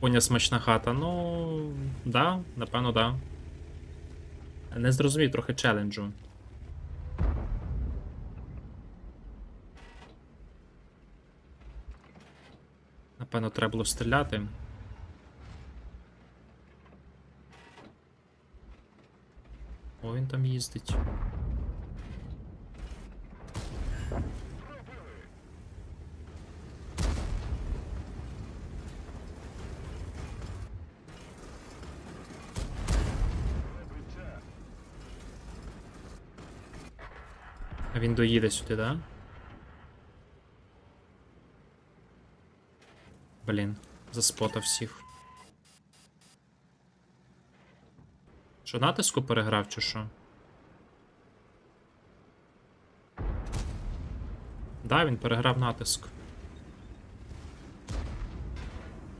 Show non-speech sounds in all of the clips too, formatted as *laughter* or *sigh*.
Коня смачна хата. Ну. Да, напевно, да. Не зрозумів трохи челенджу. Напевно, треба було стріляти. О, він там їздить. А він доїде сюди, да? Блін, заспотав всіх. Що натиску переграв, чи що? Да, він переграв натиск.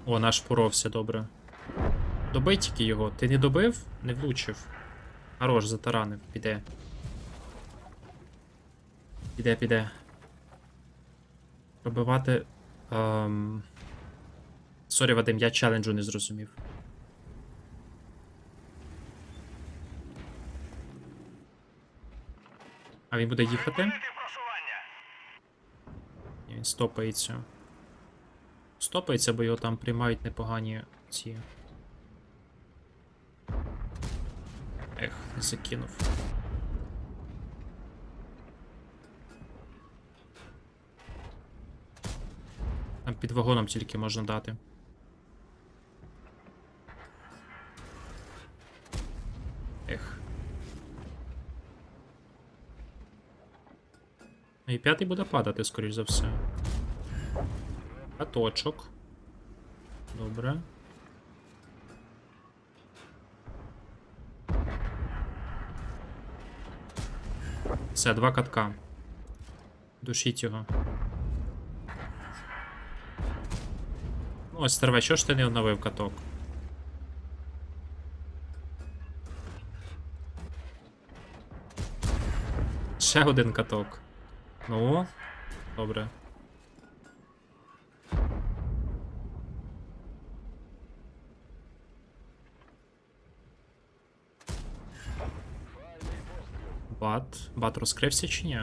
О, наш поровся, добре. Добий тільки його. Ти не добив? Не влучив. Хорош, затаранив, піде. Піде, піде. Пробивати. Ем... Сорі, Вадим, я челенджу не зрозумів. А він буде їхати? Ні, він стопається. Стопається, бо його там приймають непогані ці. Ех, не закинув. Там під вагоном тільки можна дати. Ех. Ну і п'ятий буде падати, скоріш за все. Каточок. Добре. Все, два катка. Душіть його. Ось терве, що ж ти не оновив каток? Ще один каток. Ну, добре. Бат. Бат розкрився чи ні?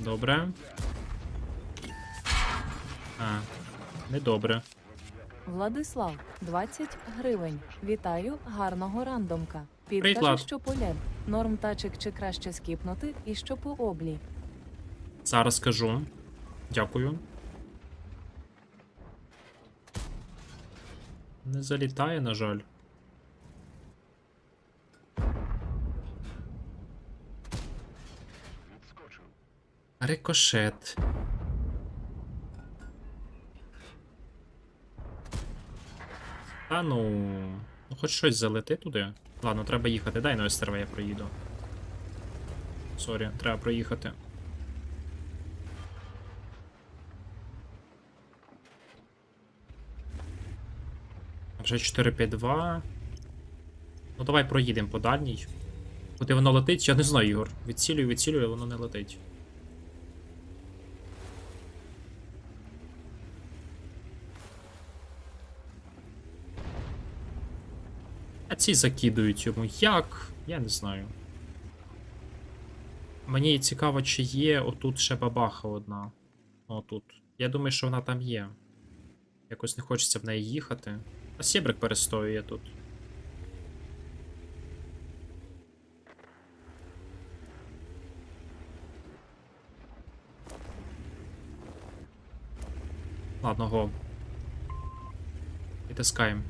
Добре. А, недобре. Владислав, 20 гривень. Вітаю, гарного рандомка. Підкажи, Влад. що поле. Норм тачик чи краще скіпнути, і що по облі. Зараз скажу. Дякую. Не залітає, на жаль. Рикошет. Ну. Ну, хоч щось залети туди. Ладно, треба їхати. Дай на СТРВ я проїду. Сорі, треба проїхати. Вже 4-5-2. Ну давай проїдемо по дальній. Куди воно летить, я не знаю, Ігор. Відцілюю, відцілюю, воно не летить. А ці закидують йому. Як? Я не знаю. Мені цікаво, чи є отут ще бабаха одна. Отут. Я думаю, що вона там є. Якось не хочеться в неї їхати. А Сєбрик перестоює тут. Ладно, го. Відтискаємо.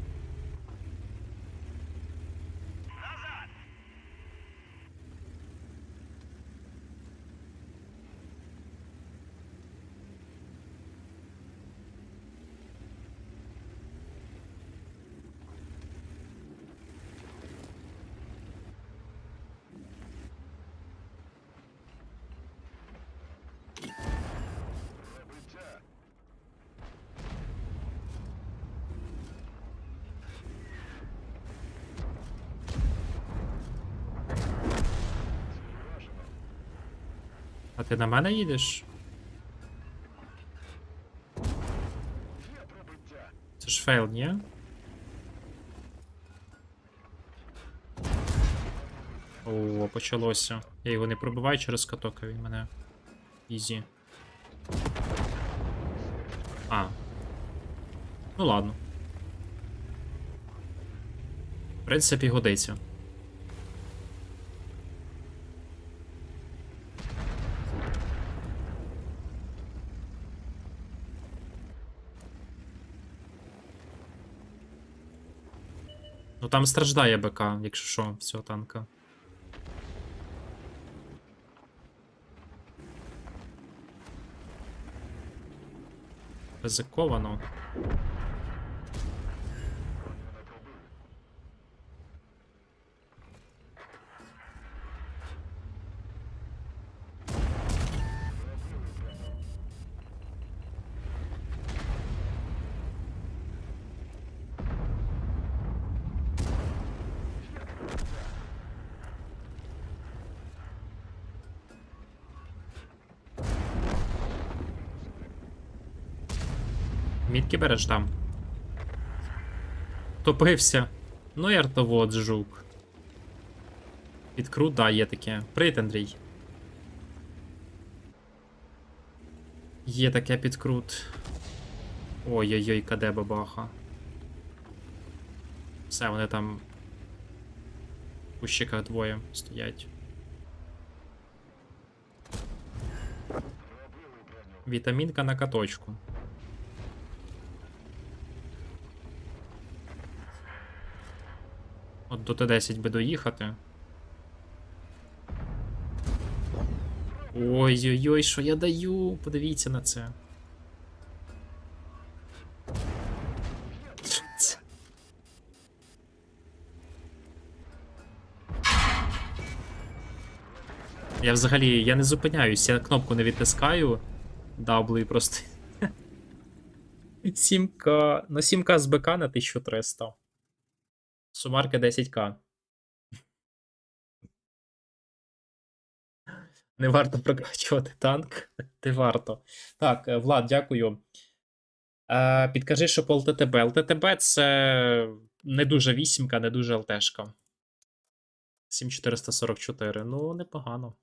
А ти на мене їдеш? Це ж фейл, ні? О, почалося. Я його не пробиваю через каток, а він мене. Ізі. А. Ну ладно. В принципі, годиться. Ну там страждає БК, якщо що, всього танка. Ризиковано. Мітки береш там. Топився. Ну і артовод, жук. Підкрут, да, є таке. Привіт, Андрій. Є таке підкрут. Ой-ой-ой, каде бабаха. Все, вони там. В кущиках двоє стоять. Вітамінка на каточку. От до Т10 би доїхати. Ой-ой-ой, що я даю? Подивіться на це. Я взагалі я не зупиняюсь, я кнопку не відтискаю. І просто. *laughs* 7К. Ну 7К з БК на 1300. Сумарка 10к. Не варто прокачувати танк. *laughs* Не варто. Так, е, Влад, дякую. Е, підкажи, що по ЛТТБ. ЛТТБ це не дуже вісімка, не дуже ЛТшка. 7444. Ну, непогано.